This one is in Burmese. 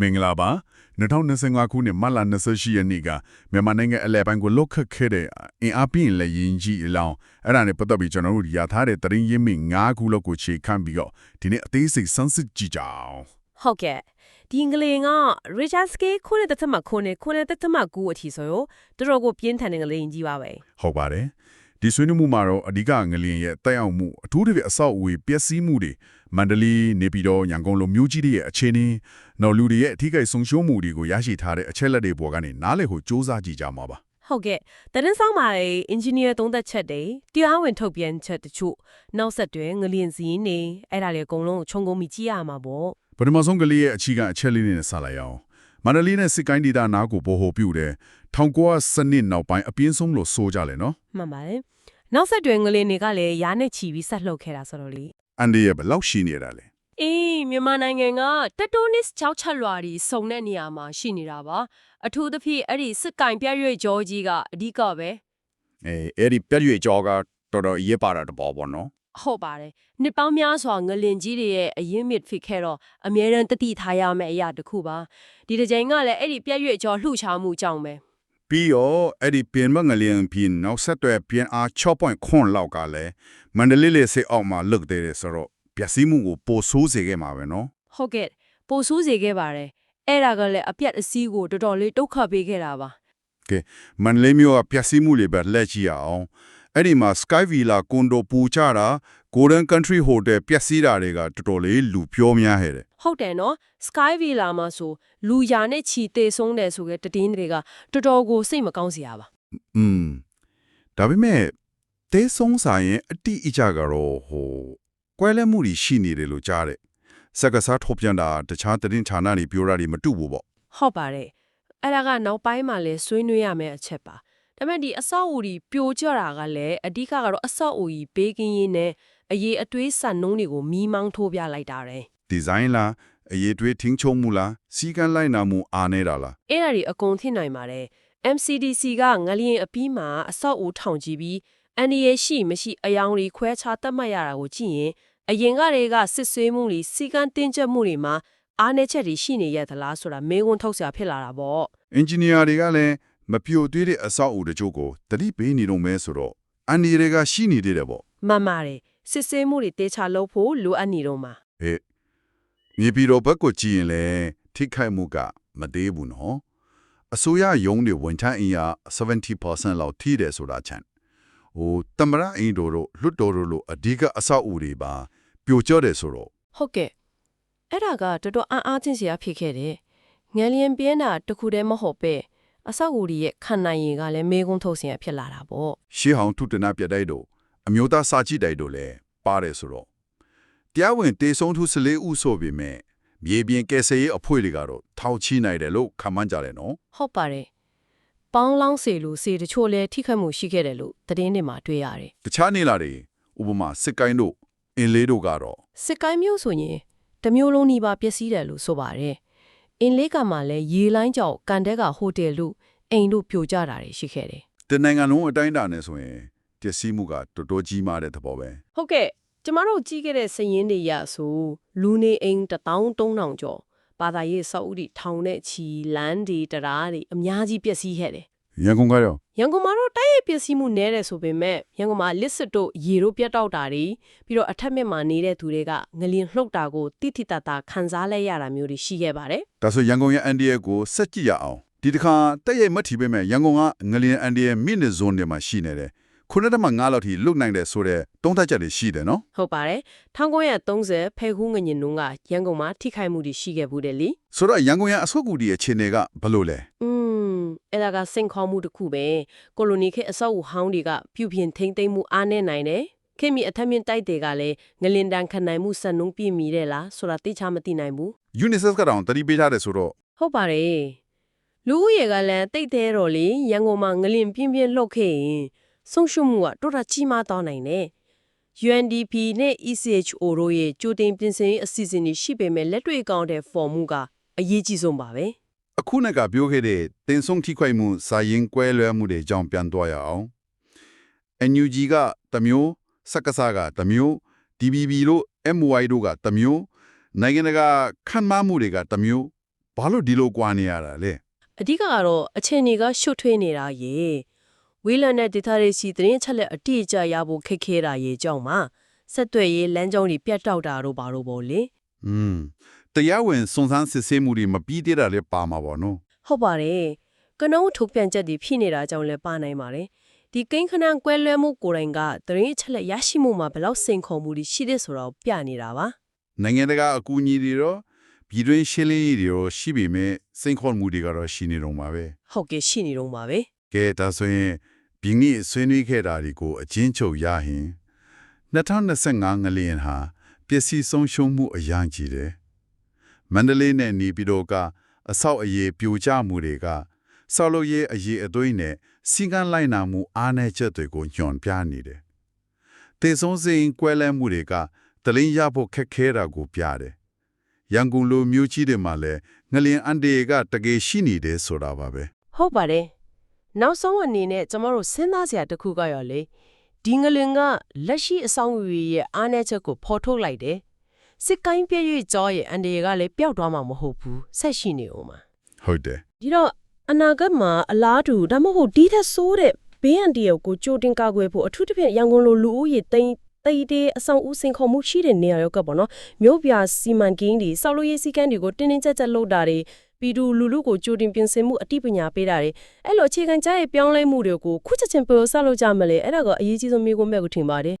မင်္ဂလာပါ2025ခုနှစ်မတ်လ28ရက်နေ့ကမြန်မာနိုင်ငံအလဲပိုင်းကိုလုတ်ခတ်ခဲ့တဲ့အင်အားပြင်းလက်ရင်ကြီးအလောင်းအဲ့ဒါနဲ့ပတ်သက်ပြီးကျွန်တော်တို့ရထားတဲ့တရင်ရင်းမိ9ခုလောက်ကိုခြေခံပြီးတော့ဒီနေ့အသေးစိတ်စမ်းစစ်ကြည့်ကြအောင်ဟုတ်ကဲ့ဒီအင်္ဂလိပ်က Richard Scale ခုနှစ်တစ်သက်မှခုနှစ်ခုနှစ်တစ်သက်မှကူအထီဆိုရောတော်တော်ကိုပြင်းထန်တဲ့ငလျင်ကြီးပါပဲဟုတ်ပါတယ် ဒီဆွေးနွေးမှုမှာတော့အဓိကငလျင်ရဲ့တက်ရောက်မှုအထူးသဖြင့်အဆောက်အဦပျက်စီးမှုတွေမန္တလေးနေပြည်တော်ရန်ကုန်လိုမြို့ကြီးတွေရဲ့အခြေအနေနော်လူတွေရဲ့အထူးကိဆုံးရှုံးမှုတွေကိုရရှိထားတဲ့အချက်လက်တွေပေါ်ကနေနားလည်ဖို့စ조사ကြည့်ကြမှာပါဟုတ်ကဲ့တရင်ဆောင်ပါလေ engineer သုံးသက်ချက်တွေတရားဝင်ထုတ်ပြန်ချက်တချို့နောက်ဆက်တွဲငလျင်စီးနေအဲ့ဒါလေအကုန်လုံးကိုခြုံငုံမိကြည့်ရမှာပေါ့ပထမဆုံးကလေးရဲ့အချီကအချက်လေးနဲ့စလိုက်အောင် မန္တလေးနဲ့စစ်ကိုင်းဒေသနားကိုပို့ဟိုပြုတယ်1900စနစ်နောက်ပိုင်းအပြင်းဆုံးလို့ဆိုကြတယ်နော်မှန်ပါတယ်နောက်ဆက်တွဲငလျင်တွေကလည်းရားနဲ့ချီပြီးဆက်လှုပ်ခဲ့တာဆိုတော့လေအန်ဒီရဲ့ဘယ်လောက်ရှိနေတာလဲအေးမြန်မာနိုင်ငံကတက်တိုနစ်ချောက်ချက်လွာတွေစုံတဲ့နေရာမှာရှိနေတာပါအထူးသဖြင့်အဲ့ဒီစစ်ကင်ပြရွေကြောကြီးကအဓိကပဲအဲအဲ့ဒီပြက်ရွေကြောကတော်တော်ရေးပါတာတပေါ်ပေါ့နော် ဟုတ်ပါတယ်နှစ်ပေါင်းများစွာငလင်ကြီးတွေရဲ့အရင်မြစ်ဖြစ်ခဲ့တော့အမြဲတမ်းတတိထားရမယ့်အရာတစ်ခုပါဒီတစ်ချိန်ကလည်းအဲ့ဒီပြရွေကြောလှုပ်ရှားမှုကြောင့်ပဲပြီးတော့အဲ့ဒီပြင်မငလျင်ပြင်နောက်ဆက်တွဲပြင်အား6.9လောက်ကလည်းမန္တလေးလေစိတ်အောက်မှာလွတ်သေးတယ်ဆိုတော့ပျက်စီးမှုကိုပိုဆိုးစေခဲ့မှာပဲနော်ဟုတ်ကဲ့ပိုဆိုးစေခဲ့ပါတယ်အဲ့ဒါကလည်းအပြတ်အစည်းကိုတော်တော်လေးဒုက္ခပေးခဲ့တာပါမန္တလေးမြို့ကပျက်စီးမှုတွေပဲလက်ကြည့်ရအောင် အဲ့ဒီမှာ Sky Villa ကွန်ဒိုပူချတာ Golden Country Hotel ပျက်စီးတာတွေကတော်တော်လေးလူပြောများဟဲ့တဲ့ဟုတ်တယ်နော် Sky Villa မှာဆိုလူရာနဲ့ချီတေဆုံးတယ်ဆိုတဲ့တည်င်းတွေကတော်တော်ကိုစိတ်မကောင်းစရာပါอืมဒါပေမဲ့တဲဆုံးဆိုင်ရင်အတိအကျကတော့ဟိုကွဲလဲမှုတွေရှိနေတယ်လို့ကြားတယ်စက္ကစားထုတ်ပြန်တာတခြားသတင်းဌာနတွေပြောတာတွေမတူဘူးပေါ့ဟုတ်ပါတယ်အဲ့ဒါကနောက်ပိုင်းမှာလဲဆွေးနွေးရမယ့်အချက်ပါ ဒါပေမဲ့ဒီအဆောက်အဦကြီးပြိုကျတာကလည်းအဓိကကတော့အဆောက်အဦကြီးဘေးကင်းရေးနဲ့အရေးအသွေးဆန်နှုံးတွေကိုမီးမောင်းထိုးပြလိုက်တာတယ်ဒီဇိုင်းလားအရေးတွေးထင်းချုံမှုလားစီကံလိုက်နာမှုအားနေတာလားအဲ့ဒါတွေအကုန်သိနိုင်ပါတယ် MCDC ကငလျင်အပြီးမှာအဆောက်အဦထောင်ကြည့်ပြီးအန်ဒီရရှိမရှိအယောင်တွေခွဲခြားတတ်မှတ်ရတာကိုကြည့်ရင်အရင်ကတွေကစစ်ဆွေးမှုတွေစီကံတင်းကျပ်မှုတွေမှာအားနည်းချက်တွေရှိနေရသလားဆိုတာမေးခွန်းထုတ်စရာဖြစ်လာတာပေါ့အင်ဂျင်နီယာတွေကလည်း မပြိုသေးတဲ့အဆောက်အဦတချို့ကိုတတိပေးနေတော့မဲဆိုတော့အန်ဒီတွေကရှိနေသေးတယ်ပေါ့မှန်ပါတယ်စစ်ဆေးမှုတွေတေချာလုပ်ဖို့လိုအပ်နေတော့မှာဟဲ့မြေပြည်တော်ဘက်ကိုကြည့်ရင်လည်းထိခိုက်မှုကမသေးဘူးနော်အစိုးရယုံတွေဝန်ထမ်းအင်အား70%လောက်ထိတယ်ဆိုတာချန်ဟိုတမရအင်တို့တို့လွတ်တော်တို့လိုအဓိကအဆောက်အဦတွေပါပြိုကျတယ်ဆိုတော့ဟုတ်ကဲ့အဲ့ဒါကတော်တော်အံ့အားသင့်စရာဖြစ်ခဲ့တယ်ငလျင်ပြင်းတာတစ်ခုတည်းမဟုတ်ပဲ အဆောက်အဦတွေရဲ့ခံနိုင်ရည်ကလည်းမေးခွန်းထုတ်စရာဖြစ်လာတာပေါ့ရှေးဟောင်းထုတနာပြတိုက်တို့အမျိုးသားစာကြည့်တိုက်တို့လည်းပါတယ်ဆိုတော့တရားဝင်တေဆုံးထု14ဦးဆိုပေမဲ့မြေပြင်ကယ်ဆယ်ရေးအဖွဲ့တွေကတော့ထောက်ချီနိုင်တယ်လို့ခန့်မှန်းကြတယ်နော်ဟုတ်ပါတယ်ပေါင်းလောင်းစေလို့စေတချို့လည်းထိခိုက်မှုရှိခဲ့တယ်လို့သတင်းတွေမှာတွေ့ရတယ်တခြားနေလာတွေဥပမာစစ်ကိုင်းတို့အင်းလေးတို့ကတော့စစ်ကိုင်းမျိုးဆိုရင်တစ်မျိုးလုံးနှီးပါပျက်စီးတယ်လို့ဆိုပါတယ် အင်းလေးကမှလည်းရေလိုင်းကြောင့်ကန်တဲကဟိုတယ်လို့အိမ်တို့ပြိုကျတာတွေရှိခဲ့တယ်တနိုင်ငံလုံးအတိုင်းအတာနဲ့ဆိုရင်ပျက်စီးမှုကတော်တော်ကြီးမားတဲ့သဘောပဲဟုတ်ကဲ့ကျမတို့ကြီးခဲ့တဲ့စည်ရင်းတွေရဆိုလူနေအိမ်13000ကျော်ဘာသာရေးစောက်ဥတီထောင်တဲ့ချီလန်းဒီတရားတွေအများကြီးပျက်စီးခဲ့တယ်ရန်ကုန်ကရော ရန်ကုန်မှာတော့တိုက်ရိုက်ပျက်စီးမှုနည်းတယ်ဆိုပေမဲ့ရန်ကုန်မှာလစ်စစ်တို့ရေတို့ပြတ်တောက်တာတွေပြီးတော့အထက်မြက်မှာနေတဲ့သူတွေကငလျင်လှုပ်တာကိုတိတိတတ်တာခံစားလဲရတာမျိုးတွေရှိခဲ့ပါတယ်ဒါဆိုရန်ကုန်ရဲ့အန်ဒီရဲ့ကိုစက်ကြည့်ရအောင်ဒီတစ်ခါတက်ရိုက်မထီပေးမဲ့ရန်ကုန်ကငလျင်အန်ဒီရဲ့မိနစ်ဇွန်တွေမှာရှိနေတယ် ခုနတည်းမှ9လောက်ထိလွတ်နိုင်တယ်ဆိုတော့တုံးသက်ချက်တွေရှိတယ်နော်ဟုတ်ပါတယ်1930ဖဲခုငညင်နုံကရန်ကုန်မှာထိခိုက်မှုတွေရှိခဲ့ဘူးတယ်လीဆိုတော့ရန်ကုန်ရဲ့အဆုတ်ကူဒီရဲ့ခြေနေကဘယ်လိုလဲอืมအဲ့ဒါကစိန်ခေါ်မှုတစ်ခုပဲကိုလိုနီခေတ်အဆောက်အဦဟောင်းတွေကပြုပြင်ထိမ့်သိမ်းမှုအားနည်းနိုင်တယ်ခေတ်မီအထက်မြင့်တိုက်တွေကလည်းငလင်တန်ခနိုင်မှုစံနှုန်းပြည့်မီတယ်လားဆိုတာသိချမသိနိုင်ဘူး UNICEF ကတော့တတိပေးထားတယ်ဆိုတော့ဟုတ်ပါတယ်လူဦးရေကလည်းတိတ်သေးတော့လေရန်ကုန်မှာငလင်ပြင်းပြင်းလှုပ်ခဲ့ရင် ဆုံးရှုံးမှုကတော်တော်ကြီးမားသွားနိုင်တယ် UNDP နဲ့ ECHO တို့ရဲ့ကြိုတင်ပြင်ဆင်ရေးအစီအစဉ်တွေရှိပေမဲ့လက်တွေ့အကောင့်တဲ့ form မှုကအရေးကြီးဆုံးပါပဲအခုနကပြောခဲ့တဲ့တင်ဆုံးထိခွိုက်မှုစာရင်ကွဲလွဲမှုတွေကြောင့်ပြန်သွားရအောင် NUG ကတစ်မျိုးစက္ကစကတစ်မျိုး DBB လို့ MY တို့ကတစ်မျိုးနိုင်ငံတကာခံမှမှုတွေကတစ်မျိုးဘာလို့ဒီလိုကွာနေရတာလဲအဓိကကတော့အချိန်တွေကရှုပ်ထွေးနေတာရေ ဝေးလံတဲ့ဒေတာတွေစီသတင်းချက်လက်အတိအကျရဖို့ခက်ခဲတာရေကြောင့်မှာဆက်သွယ်ရေးလမ်းကြောင်းတွေပြတ်တောက်တာတို့ဘာလို့ပေါ့လေอืมတရားဝင်စုံစမ်းစစ်ဆေးမှုတွေမပြီးသေးတာလည်းပါမှာပေါ့နော်ဟုတ်ပါတယ်ကနုံးထုတ်ပြန်ချက်တွေဖြစ်နေတာကြောင့်လည်းပါနိုင်ပါတယ်ဒီကိန်းခဏကွဲလွဲမှုကိုယ်တိုင်ကသတင်းချက်လက်ရရှိမှုမှာဘယ်လောက်စိန်ခေါ်မှုတွေရှိတဲ့ဆိုတော့ပြနေတာပါနိုင်ငံတကာအကူအညီတွေတော့ပြည်တွင်းရှင်းလင်းရေးတွေရောရှိပေမဲ့စိန်ခေါ်မှုတွေကတော့ရှိနေတော့မှာပဲဟုတ်ကဲ့ရှိနေတော့မှာပဲကဲဒါဆိုရင် ဒီနေ့ဆွေးနွေးခဲ့တာတွေကိုအချင်းချုပ်ရရင်2025ငလျင်ဟာပျက်စီးဆုံးရှုံးမှုအရန်ကြီးတယ်မန္တလေးနဲ့နေပြည်တော်ကအဆောက်အရေးပြိုကျမှုတွေကဆောက်လုပ်ရေးအရေးအသွေးနဲ့စီကံလိုက်နာမှုအားနည်းချက်တွေကိုညွှန်ပြနေတယ်တေဆုံးစင်ကွဲလဲမှုတွေကတလင်းရဖို့ခက်ခဲတာကိုပြတယ်ရန်ကုန်လိုမြို့ကြီးတွေမှာလည်းငလျင်အန်ဒီကတကယ်ရှိနေတယ်ဆိုတာပါပဲဟုတ်ပါတယ် နောက်ဆုံးအနေနဲ့ကျမတို့စဉ်းစားစရာတစ်ခုကရောလေဒီငလင်ကလက်ရှိအဆောင်အဦရဲ့အားနည်းချက်ကိုဖော်ထုတ်လိုက်တယ်စစ်ကိုင်းပြည့်ရွကြောရဲ့အန်ဒီကလည်းပျောက်သွားမှာမဟုတ်ဘူးဆက်ရှိနေဦးမှာဟုတ်တယ်ဒီတော့အနာဂတ်မှာအလားတူဒါမှမဟုတ်ဒီထက်ဆိုးတဲ့ဘေးအန္တရာယ်ကိုကြိုတင်ကာကွယ်ဖို့အထူးသဖြင့်ရန်ကုန်လိုလူဦးရေတိမ်တိတ်တေးအဆောင်ဦးစင်ခေါ်မှုရှိတဲ့နေရာရောက်ကပေါ့နော်မြို့ပြစီမံကိန်းတွေဆောက်လုပ်ရေးစည်းကမ်းတွေကိုတင်းတင်းကြပ်ကြပ်လုပ်တာတွေ ပြည်သူလူလူကိုကြိုတင်ပြင်ဆင်မှုအသိပညာပေးတာတွေအဲ့လိုအခြေခံကြားရဲ့ပြောင်းလဲမှုတွေကိုခုချက်ချင်းပြောဆက်လုပ်ကြမလဲအဲ့ဒါကအရေးကြီးဆုံးမျိုးကိုမဲ့ကိုထင်ပါတယ်